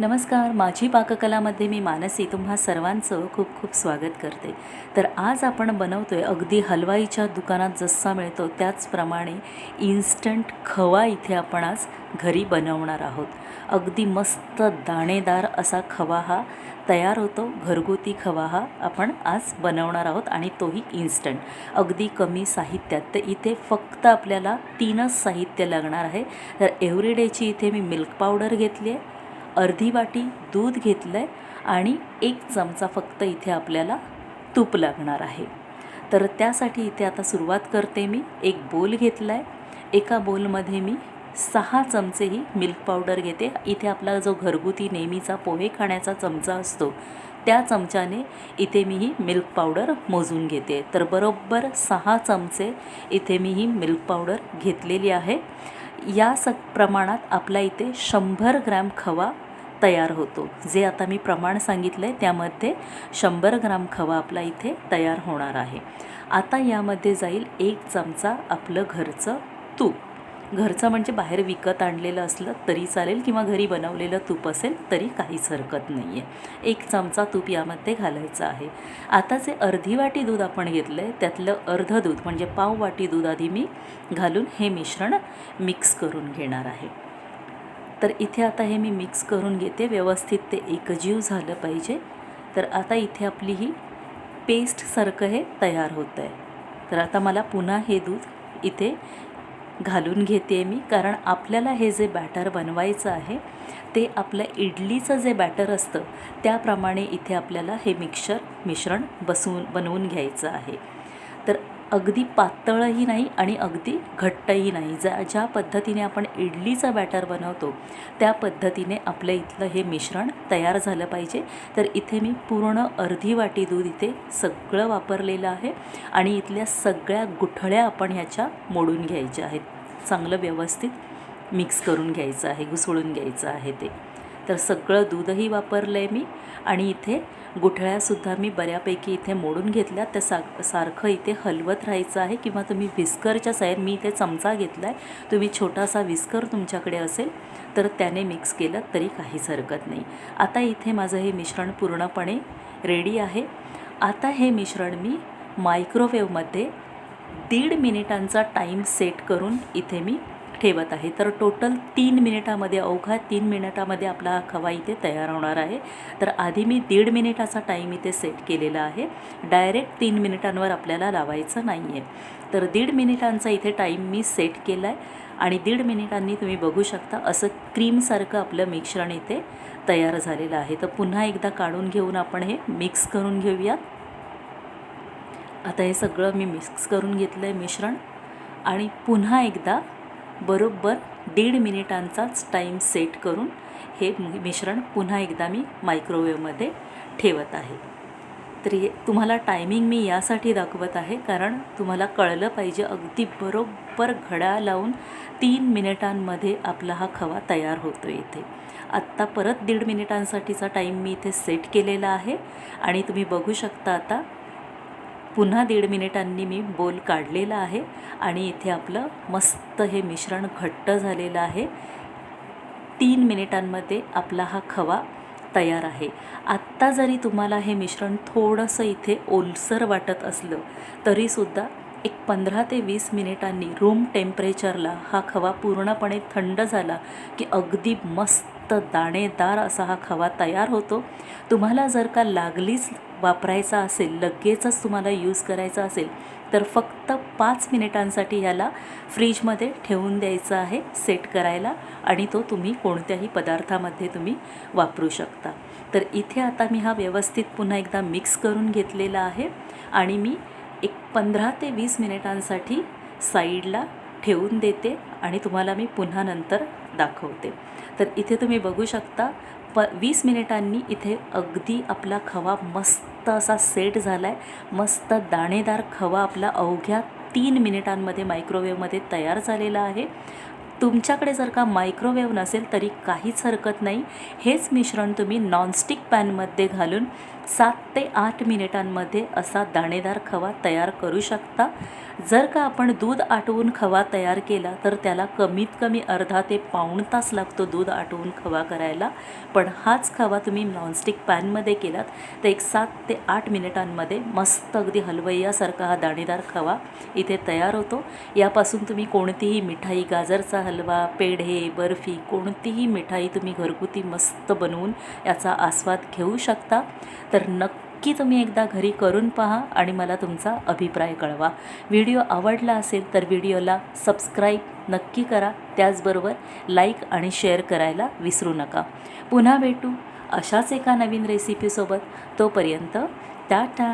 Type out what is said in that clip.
नमस्कार माझी पाककलामध्ये मी मानसी तुम्हा सर्वांचं खूप खूप स्वागत करते. तर आज आपण बनवतो आहे अगदी हलवाईच्या दुकानात जसा मिळतो त्याचप्रमाणे इन्स्टंट खवा इथे आपण आज घरी बनवणार आहोत. अगदी मस्त दाणेदार असा खवा हा तयार होतो घरगुती खवा हा आपण आज बनवणार आहोत आणि तोही इन्स्टंट अगदी कमी साहित्यात. तर इथे फक्त आपल्याला तीनच साहित्य लागणार आहे. तर एव्हरीडेची इथे मी मिल्क पावडर घेतली आहे. अर्धी वाटी दूध घेतलं आहे आणि एक चमचा फक्त इथे आपल्याला तूप लागणार आहे. तर त्यासाठी इथे आता सुरुवात करते मी. एक बोल घेतला आहे एका बोलमध्ये मी सहा चमचे ही मिल्क पावडर घेते. इथे आपला जो घरगुती नेहमीचा पोहे खाण्याचा चमचा असतो त्या चमच्याने इथे मी ही मिल्क पावडर मोजून घेते. तर बरोबर सहा चमचे इथे मी ही मिल्क पावडर घेतलेली आहे. या स प्रमाणात आपला इथे शंभर ग्रॅम खवा तयार होतो. जे आता मी प्रमाण सांगितलं आहे त्यामध्ये शंभर ग्राम खवा आपला इथे तयार होणार आहे. आता यामध्ये जाईल एक चमचा आपलं घरचं तूप. घरचं म्हणजे बाहेर विकत आणलेलं असलं तरी चालेल किंवा घरी बनवलेलं तूप असेल तरी काहीच हरकत नाही आहे एक चमचा तूप यामध्ये घालायचं आहे. आता जे अर्धी वाटी दूध आपण घेतलं आहे त्यातलं अर्धं दूध म्हणजे पाव वाटी दूध आधी मी घालून हे मिश्रण मिक्स करून घेणार आहे. तर इथे आता हे मी मिक्स करून घेते. व्यवस्थित ते एकजीव झालं पाहिजे. तर आता इथे आपली ही पेस्टसारखं हे तयार होतं आहे तर आता मला पुन्हा हे दूध इथे घालून घेते मी. कारण आपल्याला हे जे बॅटर बनवायचं आहे ते आपलं इडलीचं जे बॅटर असतं त्याप्रमाणे इथे आपल्याला हे मिक्सर मिश्रण बसवून बनवून घ्यायचं आहे. तर अगदी पातळही नाही आणि अगदी घट्टही नाही. ज्या ज्या पद्धतीने आपण इडलीचा बॅटर बनवतो त्या पद्धतीने आपल्या इथलं हे मिश्रण तयार झालं पाहिजे. तर इथे मी पूर्ण अर्धी वाटी दूध इथे सगळं वापरलेलं आहे आणि इथल्या सगळ्या गुठळ्या आपण ह्याच्या मोडून घ्यायच्या आहेत. चांगलं व्यवस्थित मिक्स करून घ्यायचं आहे घुसळून घ्यायचं आहे ते. तर सगळं दूधही वापरलं आहे मी आणि इथे गुठळ्यासुद्धा मी बऱ्यापैकी इथे मोडून घेतल्या. त्या सा सारखं इथे हलवत राहायचं आहे किंवा तुम्ही विस्करच्या साहेब मी इथे चमचा घेतला आहे तुम्ही छोटासा विस्कर तुमच्याकडे असेल तर त्याने मिक्स केलं तरी काहीच हरकत नाही. आता इथे माझं हे मिश्रण पूर्णपणे रेडी आहे. आता हे मिश्रण मी मायक्रोवेवमध्ये दीड मिनिटांचा टाईम सेट करून इथे मी ठेवत आहे. तर टोटल तीन मिनिटामध्ये अवघा तीन मिनिटामध्ये आपला खवा इथे तयार होणार आहे. तर आधी मी दीड मिनिटाचा टाईम इथे सेट केलेला आहे. डायरेक्ट तीन मिनिटांवर आपल्याला लावायचं नाही आहे तर दीड मिनिटांचा इथे टाईम मी सेट केला आहे आणि दीड मिनिटांनी तुम्ही बघू शकता असं क्रीमसारखं आपलं मिश्रण इथे तयार झालेलं आहे. तर पुन्हा एकदा काढून घेऊन आपण हे मिक्स करून घेऊयात. आता हे सगळं मी मिक्स करून घेतलं आहे मिश्रण. आणि पुन्हा एकदा बरोबर दीड मिनिटांचाच टाईम सेट करून हे मिश्रण पुन्हा एकदा मी मायक्रोवेवमध्ये ठेवत आहे. तरी तुम्हाला टायमिंग मी यासाठी दाखवत आहे कारण तुम्हाला कळलं पाहिजे अगदी बरोबर घड्याळ लावून तीन मिनिटांमध्ये आपला हा खवा तयार होतो इथे. आत्ता परत दीड मिनिटांसाठीचा टाईम मी इथे सेट केलेला आहे आणि तुम्ही बघू शकता आता पुन्हा दीड मिनिटांनी मी बोल काढलेला आहे आणि इथे आपलं मस्त हे मिश्रण घट्ट झालेलं आहे. तीन मिनिटांमध्ये आपला हा खवा तयार आहे. आत्ता जरी तुम्हाला हे मिश्रण थोडंसं इथे ओलसर वाटत असलं तरीसुद्धा एक पंधरा ते वीस मिनिटांनी रूम टेम्परेचरला हा खवा पूर्णपणे थंड झाला की अगदी मस्त दाणेदार असा हा खवा तयार होतो. तुम्हाला जर का लागलीच वापरायचा असेल लगेचच तुम्हाला यूज करायचा असेल तर फक्त पाच मिनिटांसाठी ह्याला फ्रीजमध्ये ठेवून द्यायचं आहे सेट करायला आणि तो तुम्ही कोणत्याही पदार्थामध्ये तुम्ही वापरू शकता. तर इथे आता मी हा व्यवस्थित पुन्हा एकदा मिक्स करून घेतलेला आहे आणि मी एक पंधरा ते वीस मिनिटांसाठी साईडला ठेवून देते आणि तुम्हाला मी पुन्हा नंतर दाखवते. तर इथे तुम्ही बघू शकता प वीस मिनिटांनी इथे अगदी आपला खवा मस्त असा सेट झाला आहे मस्त दाणेदार खवा आपला अवघ्या तीन मिनिटांमध्ये मायक्रोवेवमध्ये तयार झालेला आहे. तुमच्याकडे जर का मायक्रोवेव्ह नसेल तरी काहीच हरकत नाही. हेच मिश्रण तुम्ही नॉनस्टिक पॅनमध्ये घालून सात ते आठ मिनिटांमध्ये असा दाणेदार खवा तयार करू शकता. जर का आपण दूध आटवून खवा तयार केला तर त्याला कमीत कमी अर्धा ते पाऊण तास लागतो दूध आटवून खवा करायला. पण हाच खवा तुम्ही नॉनस्टिक पॅनमध्ये केलात तर एक सात ते आठ मिनिटांमध्ये मस्त अगदी हलवैयासारखा हा दाणेदार खवा इथे तयार होतो. यापासून तुम्ही कोणतीही मिठाई गाजरचा हलवा पेढे बर्फी कोणतीही मिठाई तुम्ही घरगुती मस्त बनवून याचा आस्वाद घेऊ शकता. तर नक्की तुम्ही एकदा घरी करून पहा आणि मला तुमचा अभिप्राय कळवा. व्हिडिओ आवडला असेल तर व्हिडिओला सबस्क्राईब नक्की करा. त्याचबरोबर लाईक आणि शेअर करायला विसरू नका. पुन्हा भेटू अशाच एका नवीन रेसिपीसोबत. तोपर्यंत टाटा!